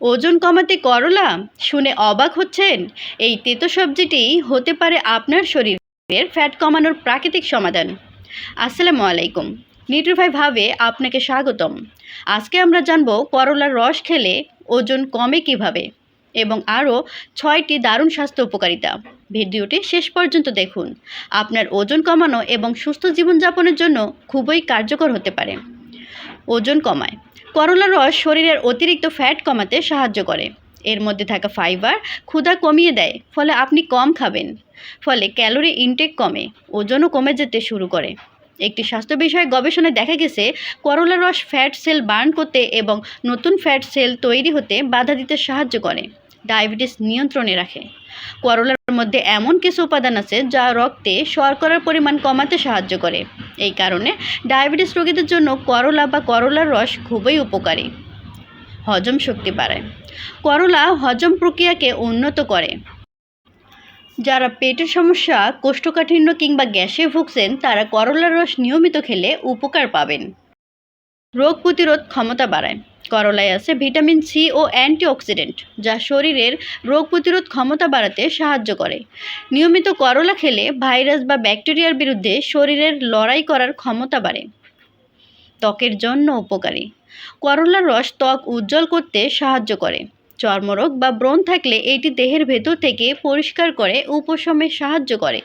ওজন কমাতে করলা? শুনে অবাক হচ্ছেন। এই তেতো সবজিটি হতে পারে আপনার শরীরের ফ্যাট কমানোর প্রাকৃতিক সমাধান। আসসালামু আলাইকুম। নিউট্রিফাই ভাবে আপনাকে স্বাগতম। আজকে আমরা জানব করলার রস খেলে ওজন কমে কীভাবে এবং আরও ছয়টি দারুণ স্বাস্থ্য উপকারিতা। ভিডিওটি শেষ পর্যন্ত দেখুন। আপনার ওজন কমানো এবং সুস্থ জীবনযাপনের জন্য খুবই কার্যকর হতে পারে। ওজন কমায়। করলার রস শরীরের অতিরিক্ত ফ্যাট কমাতে সাহায্য করে। এর মধ্যে থাকা ফাইবার ক্ষুধা কমিয়ে দেয়, ফলে আপনি কম খাবেন। ফলে ক্যালোরি ইনটেক কমে, ওজনও কমে যেতে শুরু করে। একটি স্বাস্থ্য বিষয়ে গবেষণায় দেখা গেছে, করলার রস ফ্যাট সেল বার্ন করতে এবং নতুন ফ্যাট সেল তৈরি হতে বাধা দিতে সাহায্য করে। ডায়াবেটিস নিয়ন্ত্রণে রাখে। করলার মধ্যে এমন কিছু উপাদান আছে যা রক্তে শর্করার পরিমাণ কমাতে সাহায্য করে। এই কারণে ডায়াবেটিস রোগীদের জন্য করলা বা করলার রস খুবই উপকারী। হজম শক্তি বাড়ায়। করলা হজম প্রক্রিয়াকে উন্নত করে। যারা পেটের সমস্যা, কোষ্ঠকাঠিন্য কিংবা গ্যাসে ভুগছেন, তারা করলার রস নিয়মিত খেলে উপকার পাবেন। রোগ প্রতিরোধ ক্ষমতা বাড়ায়। করলায় আছে ভিটামিন সি ও অ্যান্টিঅক্সিডেন্ট, যা শরীরের রোগ প্রতিরোধ ক্ষমতা বাড়াতে সাহায্য করে। নিয়মিত করলা খেলে ভাইরাস বা ব্যাকটেরিয়ার বিরুদ্ধে শরীরের লড়াই করার ক্ষমতা বাড়ে। ত্বকের জন্য উপকারী। করলার রস ত্বক উজ্জ্বল করতে সাহায্য করে। চর্মরোগ বা ব্রণ থাকলে এটি দেহের ভেতর থেকে পরিষ্কার করে উপশমে সাহায্য করে।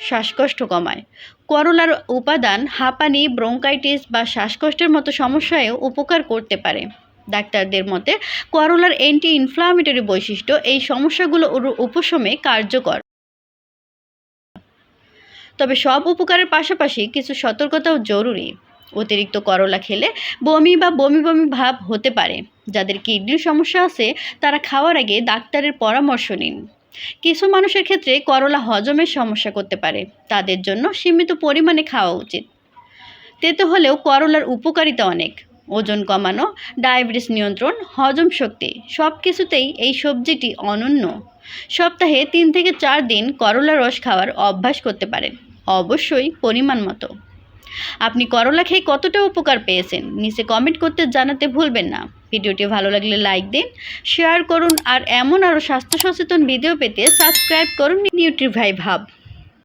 শ্বাসকষ্ট কমায়। করলার উপাদান হাঁপানি, ব্রঙ্কাইটিস বা শ্বাসকষ্টের মতো সমস্যায়ও উপকার করতে পারে। ডাক্তারদের মতে, করলার অ্যান্টি ইনফ্লামেটরি বৈশিষ্ট্য এই সমস্যাগুলো উপশমে কার্যকর। তবে সব উপকারের পাশাপাশি কিছু সতর্কতাও জরুরি। অতিরিক্ত করলা খেলে বমি বা বমি বমি ভাব হতে পারে। যাদের কিডনির সমস্যা আছে, তারা খাওয়ার আগে ডাক্তারের পরামর্শ নিন। কিছু মানুষের ক্ষেত্রে করলা হজমের সমস্যা করতে পারে। তাদের জন্য সীমিত পরিমাণে খাওয়া উচিত। তেতো হলেও করলার উপকারিতা অনেক। ওজন কমানো, ডায়াবেটিস নিয়ন্ত্রণ, হজম শক্তি সব কিছুতেই এই সবজিটি অনন্য। সপ্তাহে তিন থেকে চার দিন করলা রস খাওয়ার অভ্যাস করতে পারেন। অবশ্যই পরিমাণ মতো। আপনি করলা খেয়ে কতটা উপকার পেয়েছেন? নিচে কমেন্ট করতে জানাতে ভুলবেন না। ভিডিওটি ভালো লাগলে লাইক দিন শেয়ার করুন, আর এমন আরও স্বাস্থ্য সচেতন ভিডিও পেতে সাবস্ক্রাইব করুন নিউট্রিভাই ভাব